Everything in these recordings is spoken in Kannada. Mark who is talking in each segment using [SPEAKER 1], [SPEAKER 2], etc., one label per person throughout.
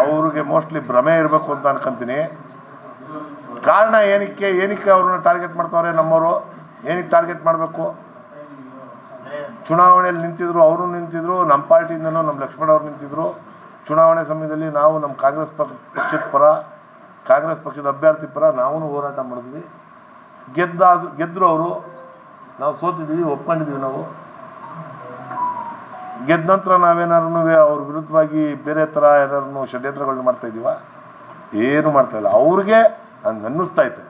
[SPEAKER 1] ಅವ್ರಿಗೆ ಮೋಸ್ಟ್ಲಿ ಭ್ರಮೆ ಇರಬೇಕು ಅಂತ ಅನ್ಕೊಂತೀನಿ. ಕಾರಣ ಏನಕ್ಕೆ ಏನಕ್ಕೆ ಅವ್ರನ್ನ ಟಾರ್ಗೆಟ್ ಮಾಡ್ತಾವ್ರೆ ನಮ್ಮವರು? ಏನಕ್ಕೆ ಟಾರ್ಗೆಟ್ ಮಾಡಬೇಕು? ಚುನಾವಣೆಯಲ್ಲಿ ನಿಂತಿದ್ರು, ಅವರು ನಿಂತಿದ್ರು ನಮ್ಮ ಪಾರ್ಟಿಯಿಂದನೂ ನಮ್ಮ ಲಕ್ಷ್ಮಣ ಅವರು ನಿಂತಿದ್ರು. ಚುನಾವಣೆ ಸಮಯದಲ್ಲಿ ನಾವು ನಮ್ಮ ಕಾಂಗ್ರೆಸ್ ಪಕ್ಷ ಪಕ್ಷದ ಪರ, ಕಾಂಗ್ರೆಸ್ ಪಕ್ಷದ ಅಭ್ಯರ್ಥಿ ಪರ ನಾವು ಹೋರಾಟ ಮಾಡಿದ್ವಿ. ಗೆದ್ದಾದ ಗೆದ್ದರು ಅವರು. ನಾವು ಸೋತಿದ್ದೀವಿ ಒಪ್ಕೊಂಡಿದ್ದೀವಿ ನಾವು. ಗೆದ್ದ ನಂತರ ನಾವೇನಾರು ಅವ್ರ ವಿರುದ್ಧವಾಗಿ ಬೇರೆ ಥರ ಏನಾರು ಷಡ್ಯಂತ್ರಗಳನ್ನ ಮಾಡ್ತಾ ಇದೀವ? ಏನು ಮಾಡ್ತಾ ಇಲ್ಲ. ಅವ್ರಿಗೆ ಹಂಗೆ ಅನ್ನಿಸ್ತಾ ಐತೆ.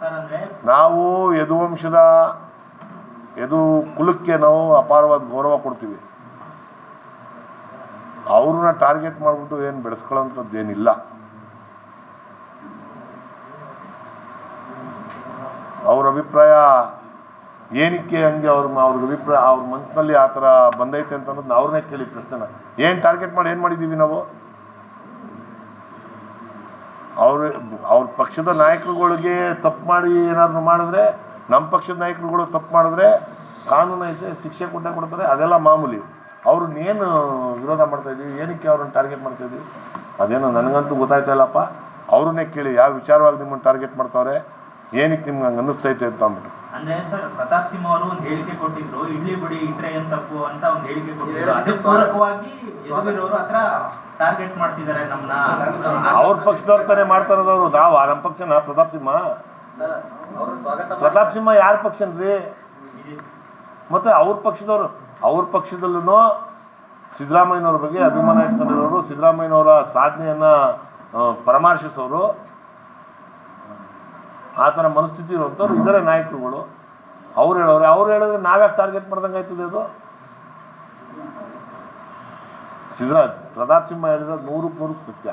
[SPEAKER 2] ಅಂದ್ರೆ?
[SPEAKER 1] ನಾವು ಯದುವಂಶದ ಯದು ಕುಲಕ್ಕೆ ನಾವು ಅಪಾರವಾದ ಗೌರವ ಕೊಡ್ತೀವಿ. ಅವ್ರನ್ನ ಟಾರ್ಗೆಟ್ ಮಾಡಿಬಿಟ್ಟು ಏನು ಬೆಳೆಸ್ಕೊಳ್ಳೋಂಥದ್ದು ಏನಿಲ್ಲ ಅವ್ರ ಅಭಿಪ್ರಾಯ ಏನಕ್ಕೆ ಹಂಗೆ ಅವ್ರ ಅವ್ರ ಅಭಿಪ್ರಾಯ ಅವ್ರ ಮನಸ್ಸಿನಲ್ಲಿ ಆ ಥರ ಬಂದೈತೆ ಅಂತ ಅನ್ನೋದನ್ನ ಅವ್ರನ್ನೇ ಕೇಳಿ ಪ್ರಶ್ನೆನ ಏನು ಟಾರ್ಗೆಟ್ ಮಾಡಿ, ಏನು ಮಾಡಿದ್ದೀವಿ ನಾವು? ಅವ್ರ ಅವ್ರ ಪಕ್ಷದ ನಾಯಕರುಗಳಿಗೆ ತಪ್ಪು ಮಾಡಿ ಏನಾದರೂ ಮಾಡಿದ್ರೆ, ನಮ್ಮ ಪಕ್ಷದ ನಾಯಕರುಗಳು ತಪ್ಪು ಮಾಡಿದ್ರೆ, ಕಾನೂನು ಐತೆ, ಶಿಕ್ಷೆ ಕೊಟ್ಟೆ ಕೊಡ್ತಾರೆ, ಅದೆಲ್ಲ ಮಾಮೂಲಿ. ಅವ್ರನ್ನೇನು ವಿರೋಧ ಮಾಡ್ತಾ ಇದ್ದೀವಿ? ಏನಕ್ಕೆ ಅವ್ರನ್ನ ಟಾರ್ಗೆಟ್ ಮಾಡ್ತಾ ಇದೀವಿ ಅದೇನೋ ನನಗಂತೂ ಗೊತ್ತಾಯ್ತಾ ಇಲ್ಲಪ್ಪ. ಅವ್ರನ್ನೇ ಕೇಳಿ, ಯಾವ ವಿಚಾರವಾಗಿ ನಿಮ್ಮನ್ನು ಟಾರ್ಗೆಟ್ ಮಾಡ್ತಾವ್ರೆ? ಏನಕ್ಕೆ ನಿಮ್ಗೆ ಹಂಗೆ ಅನ್ನಿಸ್ತೈತೆ ಅಂತ ಅಂದ್ಬಿಟ್ಟು.
[SPEAKER 2] ಅಂದ್ರೆ ಸರ್ ಪ್ರತಾಪ್ ಸಿಂಹ ಅವರು ಒಂದು ಹೇಳಿಕೆ ಕೊಟ್ಟಿದ್ರು ಇಡ್ಲಿ ಬಿಡಿ ಇಟ್ರೆ ಏನ್ ತಪ್ಪು? ಅಂತ ಒಂದು ಹೇಳಿಕೆ ಕೊಟ್ಟಿದ್ರು. ಅದಕ್ಕೆ ಪೂರಕವಾಗಿ ಯದುವೀರವರು ಹತ್ರ ಟಾರ್ಗೆಟ್ ಮಾಡ್ತಿದ್ದಾರೆ ನಮ್ಮನ್ನ
[SPEAKER 1] ಅವ್ರ ಪಕ್ಷದವ್ರು ತಾನೇ ಮಾಡ್ತಾ ಇರೋದವ್ರು ನಾವು ನಮ್ಮ ಪಕ್ಷನ ಪ್ರತಾಪ್ ಸಿಂಹ.
[SPEAKER 3] ಅವರು ಸ್ವಾಗತ
[SPEAKER 1] ಪ್ರತಾಪ್ ಸಿಂಹ ಯಾರ ಪಕ್ಷನ್ರಿ? ಮತ್ತೆ ಅವ್ರ ಪಕ್ಷದವರು ಅವ್ರ ಪಕ್ಷದಲ್ಲೂ ಸಿದ್ದರಾಮಯ್ಯನವ್ರ ಬಗ್ಗೆ ಅಭಿಮಾನ ಇಟ್ಕೊಂಡಿರೋರು. ಸಿದ್ದರಾಮಯ್ಯನವರ ಸಾಧನೆಯನ್ನ ಪರಾಮರ್ಶಿಸೋರು. ಆ ಥರ ಮನಸ್ಥಿತಿ ಇರುವಂಥವ್ರು ಇದರ ನಾಯಕರುಗಳು. ಅವ್ರು ಹೇಳೋರು ಅವ್ರು ಹೇಳಿದ್ರೆ ನಾವ್ಯಾಕೆ ಟಾರ್ಗೆಟ್ ಮಾಡ್ದಂಗೆ ಆಯ್ತದೆ ಅದು? ಸಿದ್ದರಾಜ್ ಪ್ರತಾಪ್ ಸಿಂಹ ಹೇಳಿದ್ರೆ ನೂರಕ್ಕೆ ನೂರು ಸತ್ಯ.